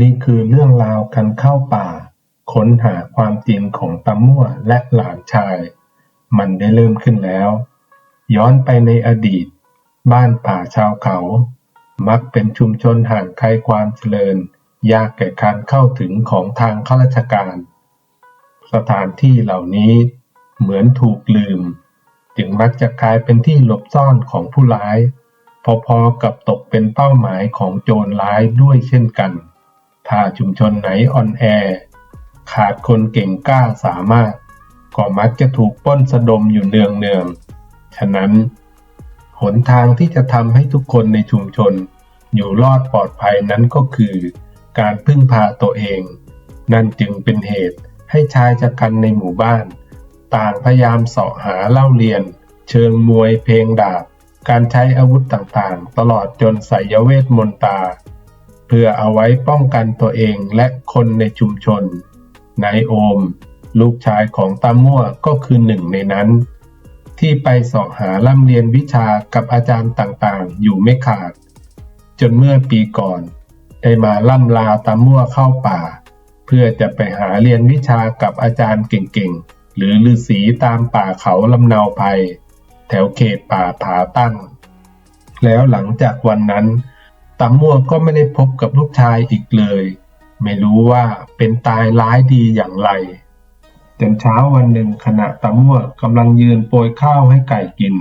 นี่คือเรื่องราวการเข้าป่า ค้นหาความจริงของตามั่วและหลานชาย มันได้เริ่มขึ้นแล้ว ย้อนไปในอดีต บ้านป่าชาวเขา มักเป็นชุมชนห่างไกลความเจริญ ยากแก่การเข้าถึงของทางข้าราชการ สถานที่เหล่านี้เหมือนถูกลืม จึงมักจะกลายเป็นที่หลบซ่อนของผู้ร้าย พอๆกับตกเป็นเป้าหมายของโจรร้ายด้วยเช่นกัน ถ้าชุมชนไหนอ่อนแอ ขาดคนเก่งกล้าสามารถ ก็มักจะถูกป้นสะดมอยู่เนืองเนืองฉะนั้น หนทางที่จะทำให้ทุกคนในชุมชน อยู่รอดปลอดภัยนั้นก็คือ การพึ่งพาตัวเอง นั่นจึงเป็นเหตุให้ชายชะกันในหมู่บ้าน ต่างพยายามเสาะหาเล่าเรียน เชิงมวยเพลงดาบ การใช้อาวุธต่างๆ ตลอดจนไสยเวทมนตรา เพื่อเอาไว้ป้องกันตัวเองและคนในชุมชน นายโอม ลูกชายของตามั่วก็คือหนึ่งในนั้น ที่ไปสาะหาล่ำเรียนวิชากับอาจารย์ต่างๆ อยู่ไม่ขาด จนเมื่อปีก่อน ได้มาล่ำลาตามั่วเข้าป่า เพื่อจะไปหาเรียนวิชากับอาจารย์เก่งๆ หรือฤาษีตามป่าเขาลำเนาภัย แถวเขตป่าผาตั้ง แล้วหลังจากวันนั้น ตามั่วก็ไม่ได้พบกับลูกชายอีกเลย ไม่รู้ว่าเป็นตายร้ายดีอย่างไร จนเช้าวันหนึ่งขณะตามั่วกำลังยืนโปรยข้าวให้ไก่กิน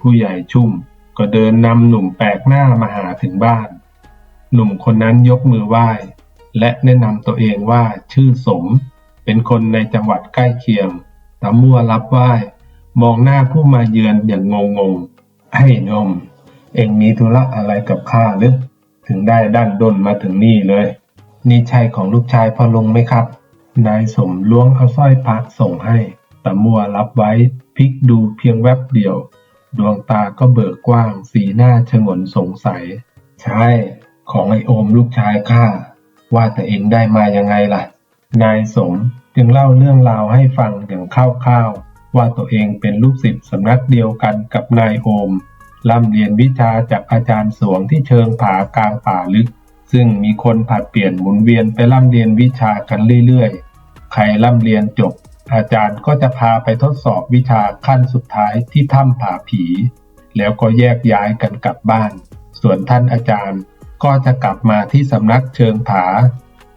ผู้ใหญ่ชุ่มก็เดินนำหนุ่มแปลกหน้ามาหาถึงบ้าน หนุ่มคนนั้นยกมือไหว้ และแนะนำตัวเองว่าชื่อสม เป็นคนในจังหวัดใกล้เคียงตามั่วรับไหว้มองหน้าผู้มาเยือนอย่างงงงให้นม เอ็งมีธุระอะไรกับข้าหรือ ถึงได้ด้านด้นมาถึงนี่เลย นี่ใช่ของลูกชายพ่อลุงไหมครับ นายสมล้วงเอาสร้อยพระส่งให้ตามัวรับไว้พลิกดูเพียงแวบเดียว ดวงตาก็เบิกกว้าง สีหน้าชงนสงสัย ใช่ ของไอโอมลูกชายข้าว่าแต่เองได้มายังไงล่ะ นายสมจึงเล่าเรื่องราวให้ฟังอย่างคร่าวๆว่าตัวเองเป็นลูกศิษย์สำนักเดียวกันกับนายโอม ร่ำเรียนวิชาจากอาจารย์สวงที่เชิงผากลางป่าลึก ซึ่งมีคนผัดเปลี่ยนหมุนเวียนไปร่ำเรียนวิชากันเรื่อยๆ ใครร่ำเรียนจบ อาจารย์ก็จะพาไปทดสอบวิชาขั้นสุดท้ายที่ถ้ำผาผี แล้วก็แยกย้ายกันกลับบ้าน ส่วนท่านอาจารย์ก็จะกลับมาที่สำนักเชิงผา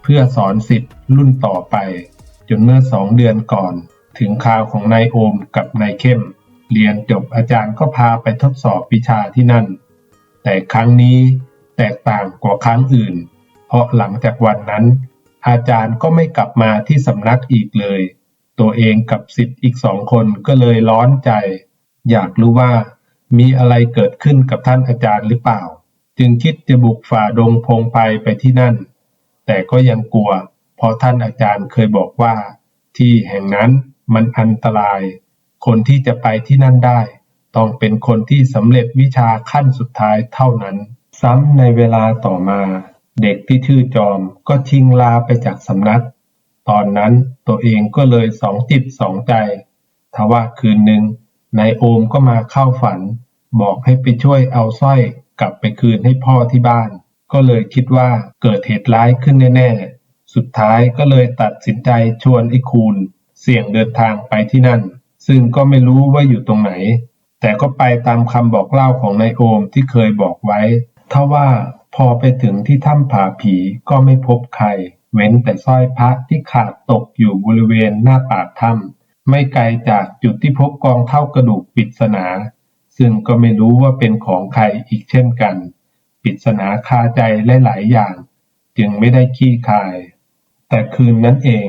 เพื่อสอนสิทธิ์รุ่นต่อไป จนเมื่อสองเดือนก่อน ถึงคราวของนายโอมกับนายเข้ม เรียนจบอาจารย์ก็พาไปทดสอบวิชาที่นั่น แต่ครั้งนี้แตกต่างกว่าครั้งอื่น เพราะหลังจากวันนั้น อาจารย์ก็ไม่กลับมาที่สำนักอีกเลย ตัวเองกับสิทธิ์อีกสองคนก็เลยร้อนใจ อยากรู้ว่ามีอะไรเกิดขึ้นกับท่านอาจารย์หรือเปล่า จึงคิดจะบุกฝ่าดงพงไพไปที่นั่น แต่ก็ยังกลัว เพราะท่านอาจารย์เคยบอกว่า ที่แห่งนั้นมันอันตราย คนที่จะไปที่นั่นได้ ต้องเป็นคนที่สำเร็จวิชาขั้นสุดท้ายเท่านั้น ซ้ำในเวลาต่อมา เด็กที่ชื่อจอมก็ชิงลาไปจากสำนัก ตอนนั้นตัวเองก็เลยสองจิตสองใจทว่าคืนหนึ่งนายโอมก็มาเข้าฝัน บอกให้ไปช่วยเอาสร้อยกลับไปคืนให้พ่อที่บ้าน ก็เลยคิดว่าเกิดเหตุร้ายขึ้นแน่ๆ สุดท้ายก็เลยตัดสินใจชวนไอ้คูณ เสี่ยงเดินทางไปที่นั่น ซึ่งก็ไม่รู้ว่าอยู่ตรงไหน แต่ก็ไปตามคำบอกเล่าของนายโอมที่เคยบอกไว้ ทว่าพอไปถึงที่ถ้ำผาผีก็ไม่พบใคร เว้นแต่สร้อยพระที่ขาดตกอยู่บริเวณหน้าปากถ้ำไม่ไกลจากจุดที่พบกองเท่ากระดูกปริศนา ซึ่งก็ไม่รู้ว่าเป็นของใครอีกเช่นกันปริศนาคาใจหลายๆอย่าง จึงไม่ได้ขี้คาย แต่คืนนั้นเอง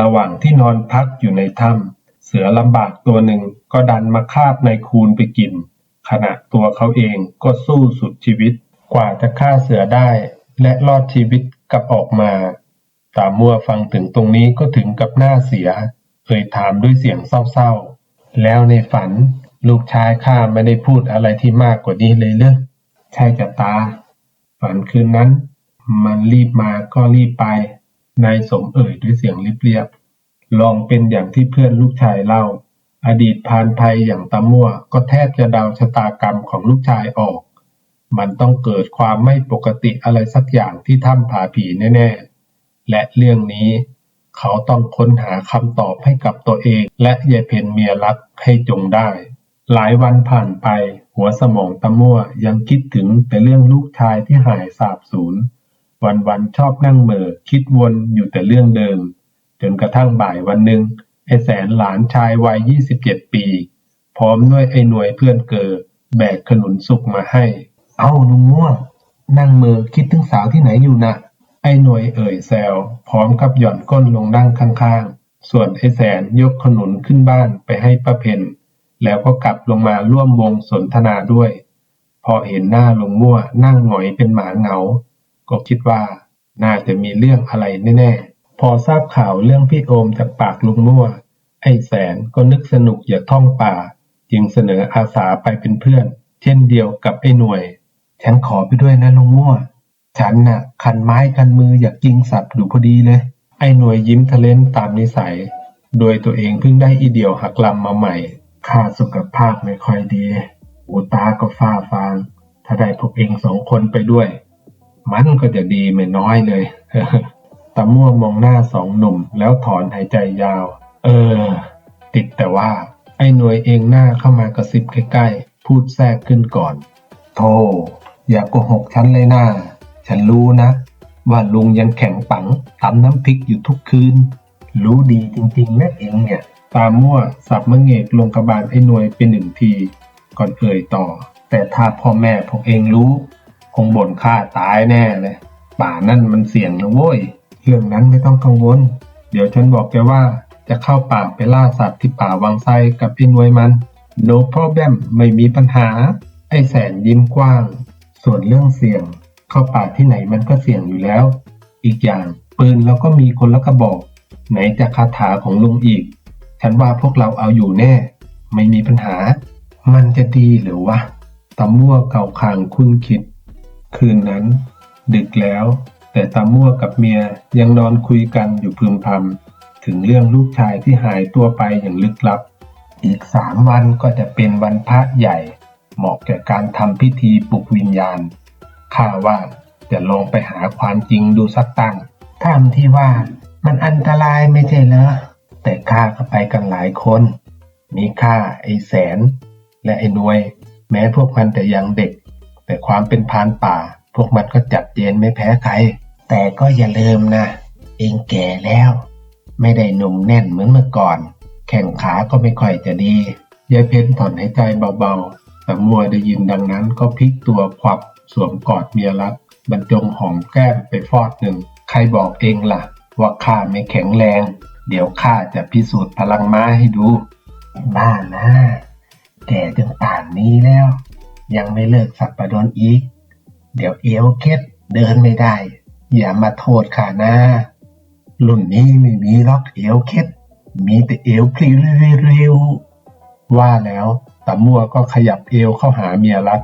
ระหว่างที่นอนพักอยู่ในถ้ำ เสือลำบากตัวหนึ่งก็ดันมาคาบนายคูณไปกิน ขณะตัวเขาเองก็สู้สุดชีวิตกว่าจะฆ่าเสือได้และรอดชีวิตกลับออกมาตามัวฟังถึงตรงนี้ก็ถึงกับหน้าเสีย เอ่ยถามด้วยเสียงเศร้าๆ แล้วในฝันลูกชายข้าไม่ได้พูดอะไรที่มากกว่านี้เลยเนอะใช่จะตา ฝันคืนนั้น มันรีบมาก็รีบไป นายสมเอ่ยด้วยเสียงเรียบๆ ลองเป็นอย่างที่เพื่อนลูกชายเล่า อดีตพานภัยอย่างตามั่วก็แทบจะเดาชะตากรรมของลูกชายออก มันต้องเกิดความไม่ปกติอะไรสักอย่างที่ถ้ำผาผีแน่ๆ และเรื่องนี้เขาต้องค้นหาคำตอบให้กับตัวเอง และยายเพนเมียรักให้จงได้ หลายวันผ่านไป หัวสมองตะมั่วยังคิดถึงแต่เรื่องลูกชายที่หายสาบสูญ วันๆชอบนั่งเมอคิดวนอยู่แต่เรื่องเดิม จนกระทั่งบ่ายวันหนึ่งไอ้แสนหลานชายวัย27ปี พร้อมด้วยไอ้หน่วยเพื่อนเกิดแบกขนุนสุกมาให้ เอ้าลุงม่วง นั่งเหม่อคิดถึงสาวที่ไหนอยู่นะไอ้หน่วยเอ่ยแซวพร้อมกับหย่อนก้นลงนั่งข้างๆ ส่วนไอ้แสนยกขนุนขึ้นบ้านไปให้ป้าเพนแล้วก็กลับลงมาร่วมวงสนทนาด้วย พอเห็นหน้าลุงมั่วนั่งหงอยเป็นหมาเหงา ก็คิดว่าน่าจะมีเรื่องอะไรแน่ๆ พอทราบข่าวเรื่องพี่โอมจากปากลุงมั่ว ไอ้แสนก็นึกสนุกอยากท่องป่า จึงเสนออาสาไปเป็นเพื่อน เช่นเดียวกับไอ้หน่วย ฉันขอไปด้วยนะลุงมั่ว ฉันน่ะ คันไม้คันมืออยากยิงสัตว์อยู่พอดีเลย ไอ้หน่วยยิ้มทะเลนตามนิสัย โดยตัวเองเพิ่งได้อีเดียวหักลำมาใหม่ค่าสุขภาพไม่ค่อยดี หูตาก็ฟ้าฟาง ถ้าได้พวกเองสองคนไปด้วย มันก็จะดีไม่น้อยเลย ตาม่วงมองหน้าสองหนุ่มแล้วถอนหายใจยาว เออ ติดแต่ว่า ไอ้หน่วยเองหน้าเข้ามากระซิบใกล้ๆ พูดแทรกขึ้นก่อน โธ่อย่าโกหกฉันเลยนะฉันรู้นะ ว่าลุงยังแข็งปังตำน้ำพริกอยู่ทุกคืน รู้ดีจริงๆนะเองเนี่ย ตามั่วสับมะเงกลงกระบาลไอ้หน่วยเป็นหนึ่งที ก่อนเอ่ยต่อ แต่ถ้าพ่อแม่พวกเองรู้ คงบ่นฆ่าตายแน่เลย ป่านั่นมันเสี่ยงนะโว้ย เรื่องนั้นไม่ต้องกังวล เดี๋ยวฉันบอกแกว่าจะเข้าป่าไปล่าสัตว์ที่ป่าวังไซกับพี่นวยมัน no problem ไม่มีปัญหา ไอแสนยิ้มกว้าง ส่วนเรื่องเสี่ยง เข้าป่าที่ไหนมันก็เสี่ยงอยู่แล้ว อีกอย่างปืนเราก็มีคนละกระบอก ไหนจะคาถาของลุงอีก ฉันว่าพวกเราเอาอยู่แน่ ไม่มีปัญหา มันจะดีหรือวะตามั่วเก่าคางคุ้นคิด คืนนั้น ดึกแล้ว แต่ตามั่วกับเมียยังนอนคุยกันอยู่พึมพำถึงเรื่องลูกชายที่หายตัวไปอย่างลึกลับ อีกสามวันก็จะเป็นวันพระใหญ่ เหมาะแก่การทำพิธีปลุกวิญญาณข้าว่าจะลองไปหาความจริงดูสักตั้งถ้ำที่ว่ามันอันตรายไม่ใช่เหรอแต่ข้าก็ไปกันหลายคน มีข้าไอแสน และไอ้นวย แม้พวกมันแต่ยังเด็ก แต่ความเป็นพานป่า พวกมันก็จัดเจนไม่แพ้ใคร แต่ก็อย่าลืมนะ เองแก่แล้ว ไม่ได้หนุ่มแน่นเหมือนเมื่อก่อน แข่งขาก็ไม่ค่อยจะดี ยายเพนถอนหายใจเบาๆ แต่มัวได้ยินดังนั้นก็พลิกตัวควับสวมกอดเมียรักบรรจงหอมแก้มไปฟอดหนึ่ง ใครบอกเองล่ะ ว่าข้าไม่แข็งแรง เดี๋ยวข้าจะพิสูจน์พลังม้าให้ดู บ้านะ แก่จนป่านนี้แล้ว ยังไม่เลิกสับประดนอีก เดี๋ยวเอวเคล็ดเดินไม่ได้ อย่ามาโทษข้านะรุ่นนี้ไม่มีล็อกเอวเคล็ดมีแต่เอวพลิ้วเร็วว่าแล้วตะมัวก็ขยับเอวเข้าหาเมียรัก